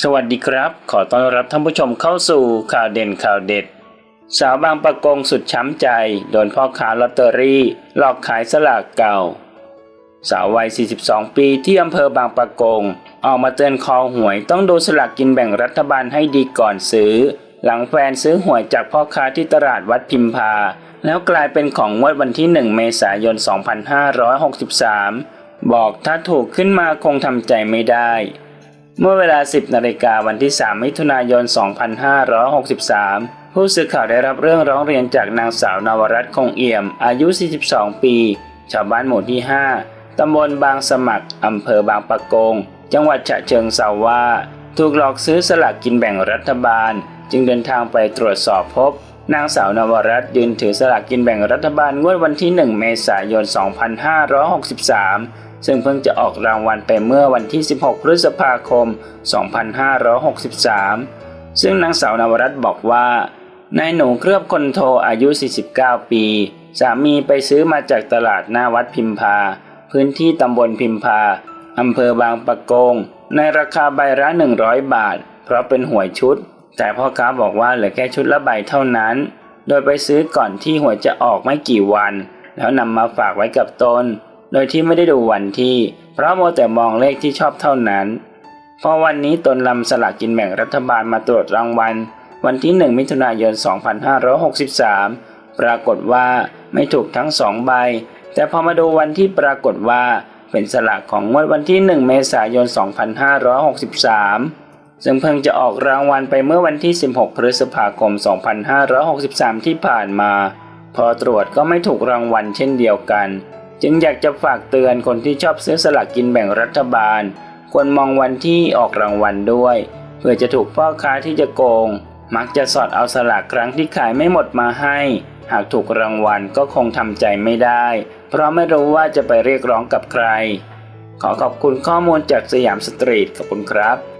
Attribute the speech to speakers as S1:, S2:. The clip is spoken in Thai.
S1: สวัสดีครับ ขอต้อนรับท่านผู้ชมเข้าสู่ข่าวเด่นข่าวเด็ด สาวบางประกงสุดช้ำใจ โดนพ่อค้าลอตเตอรี่ หลอกขายสลากเก่า สาววัย 42 ปีที่อำเภอบางประกง ออกมาเตือนคอหวยต้องดูสลากกินแบ่งรัฐบาลให้ดีก่อนซื้อ หลังแฟนซื้อหวยจากพ่อค้าที่ตลาดวัดพิมพา แล้วกลายเป็นของงวดวันที่ 1 เมษายน 2563 บอกถ้าถูกขึ้นมาคงทำใจไม่ได้ เมื่อเวลา 10นาฬิกาวันที่ 3 มิถุนายน 2563 ผู้สื่อข่าวได้รับเรื่องร้องเรียนจากนางสาวนวรัตน์คงเอี่ยม อายุ 42 ปี ชาวบ้านหมู่ที่ 5 ตำบลบางสมัคร อำเภอบางปะกง จังหวัดฉะเชิงเทราว่า ถูกหลอกซื้อสลากกินแบ่งรัฐบาล จึงเดินทางไปตรวจสอบพบ นางสาวนวรัตน์ยืนถือสลากกินแบ่งรัฐบาลงวดวันที่ 1 เมษายน 2563 ซึ่งเพิ่งจะออกรางวัลไปเมื่อวันที่ 16 พฤษภาคม 2563 ซึ่งนางสาวนวรัตน์บอกว่านายหนูเคลือบคนโทอายุ 49 ปี สามีไปซื้อมาจากตลาดหน้าวัดพิมพา พื้นที่ตำบลพิมพาอำเภอบางปะกง ในราคาใบละ 100 บาท เพราะเป็นหวยชุด แต่พ่อค้าบอกว่าเหลือแค่ชุดละใบเท่านั้น โดยไปซื้อก่อนที่หวยจะออกไม่กี่วัน แล้วนำมาฝากไว้กับตน โดยที่ไม่ได้ดูวันที่ เพราะมัวแต่มองเลขที่ชอบเท่านั้น พอวันนี้ตนนำสลากกินแบ่งรัฐบาลมาตรวจรางวัล วันที่ 1 มิถุนายน 2563 ปรากฏว่าไม่ถูกทั้งสองใบ แต่พอมาดูวันที่ปรากฏว่าเป็นสลากของงวดวันที่ 1 เมษายน 2563 ซึ่งเพิ่งจะออกรางวัลไปเมื่อวันที่ 16 พฤษภาคม 2563 ที่ผ่านมา พอตรวจก็ไม่ถูกรางวัลเช่นเดียวกัน จึงอยากจะฝากเตือนคนที่ชอบซื้อสลากกินแบ่งรัฐบาล ควรมองวันที่ออกรางวัลด้วย เพื่อจะถูกพ่อค้าที่จะโกง มักจะสอดเอาสลากครั้งที่ขายไม่หมดมาให้ หากถูกรางวัลก็คงทำใจไม่ได้ เพราะไม่รู้ว่าจะไปเรียกร้องกับใคร ขอขอบคุณข้อมูลจากสยามสตรีทขอบคุณครับ